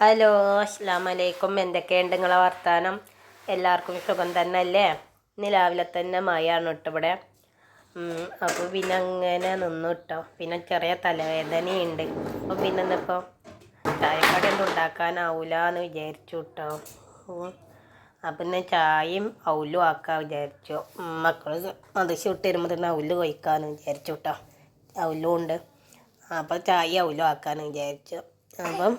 Hello അസ്സാം വലൈക്കും എന്തൊക്കെയുണ്ട് നിങ്ങളെ വർത്താനം? എല്ലാവർക്കും സുഖം തന്നെ അല്ലേ ഇന്ന് രാവിലെ തന്നെ മഴയാണ് കേട്ടോ ഇവിടെ. അപ്പോൾ പിന്നെ അങ്ങനെ നിന്നു കേട്ടോ. പിന്നെ ചെറിയ തലവേദനയുണ്ട്. അപ്പോൾ പിന്നെ ഇന്നിപ്പോൾ ചായക്കടയൊന്നും ഉണ്ടാക്കാനാവില്ല എന്ന് വിചാരിച്ചു കേട്ടോ. അപ്പം ഇന്ന് ചായയും ഔലും ആക്കാൻ വിചാരിച്ചു. മക്കൾ മതിച്ച് വിട്ട് വരുമ്പോൾ തന്നെ ഔൽ കഴിക്കാമെന്ന് വിചാരിച്ചു കേട്ടോ. ഔലും ഉണ്ട്. അപ്പോൾ ചായ ഔലും ആക്കാമെന്ന് വിചാരിച്ചു. അപ്പം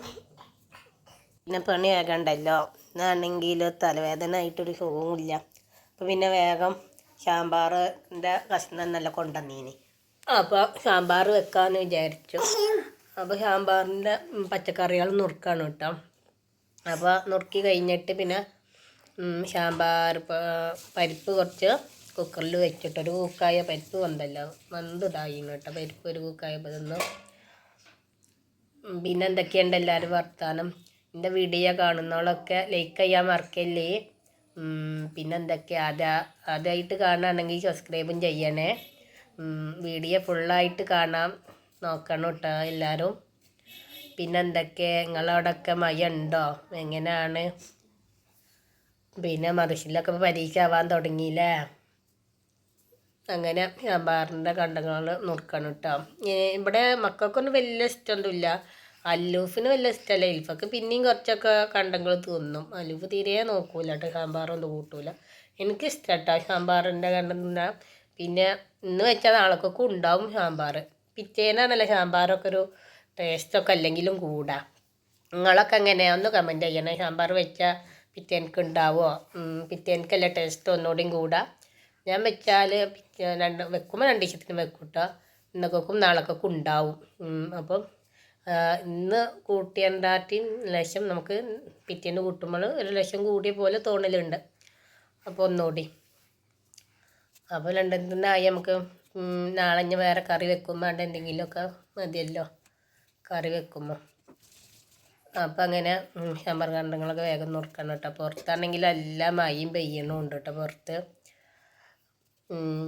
പിന്നെ പണി ആകണ്ടല്ലോ എന്നാണെങ്കിൽ തലവേദന ആയിട്ടൊരു സുഖവുമില്ല. അപ്പോൾ പിന്നെ വേഗം സാമ്പാറിന്റെ കഷ്ണം നല്ല കൊണ്ടുവന്നീനി. അപ്പോൾ സാമ്പാർ വെക്കാമെന്ന് വിചാരിച്ചു. അപ്പോൾ സാമ്പാറിന്റെ പച്ചക്കറികൾ നുറുക്കാണ് കേട്ടോ. അപ്പോൾ നുറുക്കി കഴിഞ്ഞിട്ട് പിന്നെ സാമ്പാർ പരിപ്പ് കുറച്ച് കുക്കറിൽ വെച്ചിട്ട് ഒരു കൂക്കായ പരിപ്പ് വന്നല്ലോ വന്നതായി കേട്ടോ. പരിപ്പ് ഒരു കൂക്കായ പതിന്ന് പിന്നെ എന്തൊക്കെയുണ്ട് എല്ലാവരും വർത്താനം? എന്റെ വീഡിയോ കാണുന്നവളൊക്കെ ലൈക്ക് ചെയ്യാൻ മറക്കല്ലേ? പിന്നെന്തൊക്കെ ആദ്യ ആദ്യമായിട്ട് കാണുകയാണെങ്കിൽ സബ്സ്ക്രൈബും ചെയ്യണേ. വീഡിയോ ഫുള്ളായിട്ട് കാണാൻ നോക്കണം കേട്ടോ എല്ലാവരും. പിന്നെന്തൊക്കെ നിങ്ങളവിടെയൊക്കെ മഴ ഉണ്ടോ എങ്ങനെയാണ്? പിന്നെ മറിച്ചിലൊക്കെ പരീക്ഷ ആവാൻ തുടങ്ങിയില്ലേ? അങ്ങനെ വ്യാപാറിന്റെ കണ്ടങ്ങൾ നുറുക്കണം കേട്ടോ. ഇവിടെ മക്കൾക്കൊന്നും വലിയ ഇഷ്ടമൊന്നുമില്ല. അല്ലൂഫിന് വലിയ ഇഷ്ടമല്ല ഇൽഫക്ക് പിന്നെയും കുറച്ചൊക്കെ കണ്ടങ്ങൾ തിന്നും. അല്ലൂഫ് തീരെ നോക്കൂല കേട്ടോ സാമ്പാറൊന്നും കൂട്ടൂല. എനിക്കിഷ്ടം കേട്ടോ സാമ്പാറിന്റെ കണ്ടം തിന്നാൻ പിന്നെ ഇന്ന് വെച്ചാൽ നാളേക്കൊക്കെ ഉണ്ടാവും സാമ്പാർ പിറ്റേന്നാണല്ലോ സാമ്പാറൊക്കെ ഒരു ടേസ്റ്റൊക്കെ അല്ലെങ്കിലും കൂടാ. നിങ്ങളൊക്കെ എങ്ങനെയാ? ഒന്ന് കമന്റ് ചെയ്യണേ. സാമ്പാർ വെച്ചാൽ പിറ്റേനക്ക് ഉണ്ടാവുമോ പിറ്റേനക്കല്ല ടേസ്റ്റ് ഒന്നുകൂടിയും കൂടാ. ഞാൻ വെച്ചാൽ രണ്ട് വെക്കുമ്പോൾ രണ്ട് ദിവസത്തിന് വെക്കും കേട്ടോ ഇന്നൊക്കെ നാളെക്കൊക്കെ ഉണ്ടാവും. അപ്പം ഇന്ന് കൂട്ടിയണ്ടാറ്റി ലക്ഷം നമുക്ക് പിറ്റേന്ന് കൂട്ടുമ്പോൾ ഒരു ലക്ഷം കൂടിയ പോലെ തോന്നലുണ്ട്. അപ്പോൾ ഒന്നുകൂടി. അപ്പോൾ രണ്ടെണ്ണായി നമുക്ക് ഉം, നാളെ ഞാൻ വേറെ കറി വെക്കുമ്പോൾ വേണ്ട എന്തെങ്കിലുമൊക്കെ മതിയല്ലോ. കറി വെക്കുമ്പോൾ അപ്പം അങ്ങനെ ശമ്പർകണ്ടങ്ങളൊക്കെ വേഗം നുറുക്കണം കേട്ടോ. പുറത്താണെങ്കിൽ എല്ലാം മയും പെയ്യണമുണ്ട് കേട്ടോ പുറത്ത്.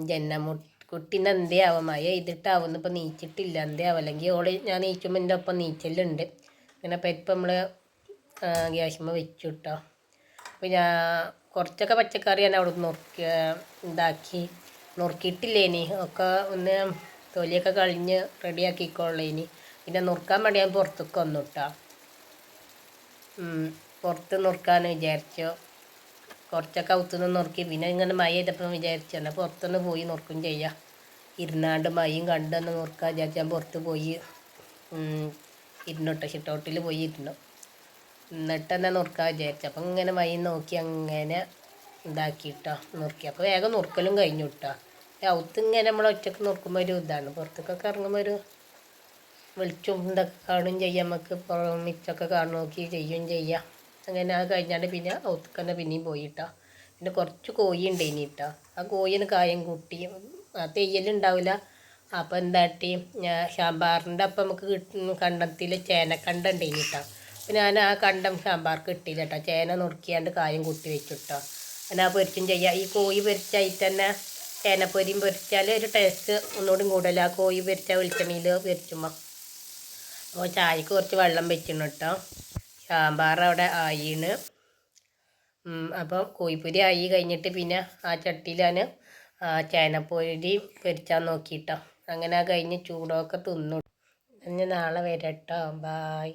ജന്നമു കുട്ടീന്റെ എന്തേ ആവാം മഴ ചെയ്തിട്ടാവുന്നു ഇപ്പം നീച്ചിട്ടില്ല എന്തേ ആവും അല്ലെങ്കിൽ ഓൾ ഞാൻ നീച്ചുമ്പോൾ എന്റെ ഒപ്പം നീച്ചലുണ്ട്. അങ്ങനെ പരിപ്പ് നമ്മൾ ഗ്യാസുമ്പോൾ വെച്ചു കേട്ടോ അപ്പോൾ ഞാൻ കുറച്ചൊക്കെ പച്ചക്കറി ഞാൻ അവിടെ നുറുക്കി ഇതാക്കി. നുറുക്കിയിട്ടില്ലേനി ഒക്കെ ഒന്ന് തൊലിയൊക്കെ കളിഞ്ഞ് റെഡിയാക്കിക്കോളേനി. പിന്നെ നുറുക്കാൻ വേണ്ടി ഞാൻ പുറത്തേക്ക് വന്നു കേട്ടോ പുറത്ത് നുറുക്കാന്ന് വിചാരിച്ചു. കുറച്ചൊക്കെ അവുത്തുനിന്ന് നുറുക്കി. പിന്നെ ഇങ്ങനെ മഴ ചെയ്തപ്പം വിചാരിച്ചാണ് പുറത്തുനിന്ന് പോയി നുറുക്കും ചെയ്യാം. ഇരുന്നാണ്ട് മഴയും കണ്ടൊന്ന് നുറുക്കാൻ വിചാരിച്ച് ഞാൻ പുറത്ത് പോയി ഇരുന്നോട്ടെ ഷിട്ടോട്ടിൽ പോയി ഇരുന്നു. എന്നിട്ട് തന്നെ നുറുക്കാൻ വിചാരിച്ചു. അപ്പം ഇങ്ങനെ മഴ നോക്കി അങ്ങനെ ഇതാക്കിയിട്ടോ നുറുക്കി. അപ്പോൾ വേഗം നുറുക്കലും കഴിഞ്ഞു കിട്ടോ ഔത്ത് ഇങ്ങനെ നമ്മൾ ഒറ്റയ്ക്ക് നുറുക്കുമ്പോൾ ഒരു ഇതാണ്. പുറത്തേക്കൊക്കെ ഇറങ്ങുമ്പോൾ ഒരു വെളിച്ചും ഇതൊക്കെ കാണുകയും ചെയ്യാം. നമുക്ക് മിച്ചൊക്കെ കാണു നോക്കി ചെയ്യുകയും ചെയ്യാം. അങ്ങനെ അത് കഴിഞ്ഞാണ്ട് പിന്നെ ഒത്തുക്കന്നെ പിന്നെയും പോയിട്ടാ. പിന്നെ കുറച്ച് കോഴി ഉണ്ടായിനി കേട്ടോ ആ കോഴിന് കായം കൂട്ടി ആ തെയ്യലുണ്ടാവില്ല അപ്പോൾ എന്താട്ടി സാമ്പാറിന്റെ അപ്പം നമുക്ക് കിട്ടുന്ന കണ്ടത്തിൽ ചേനക്കണ്ട ഉണ്ടായിനി കേട്ടോ അപ്പോൾ ഞാൻ ആ കണ്ടം സാമ്പാർക്ക് കിട്ടിയില്ല കേട്ടോ ചേന നുറുക്കിയാണ്ട് കായം കൂട്ടി വെച്ചു കേട്ടോ അങ്ങനെ ആ പൊരിച്ചും ചെയ്യാം. ഈ കോഴി പൊരിച്ചായിട്ട് തന്നെ ചേനപ്പൊരിയും പൊരിച്ചാൽ ഒരു ടേസ്റ്റ് ഒന്നുകൂടി കൂടുതൽ ആ കോഴി പൊരിച്ച വെളിച്ചെണ്ണയിൽ പൊരിച്ചുമ്പോൾ അപ്പോൾ ചായക്ക് കുറച്ച് വെള്ളം വെച്ചിട്ടുണ്ട്. കേട്ടോ സാമ്പാർ അവിടെ ആയിണ് അപ്പോൾ കോഴിപ്പൊരി ആയി കഴിഞ്ഞിട്ട് പിന്നെ ആ ചട്ടിയിലാണ് ചേനപ്പൊരി പൊരിച്ചാൽ നോക്കിയിട്ടോ അങ്ങനെ കഴിഞ്ഞ് ചൂടൊക്കെ തിന്നു. ഇനി നാളെ വരട്ടോ. ബായ്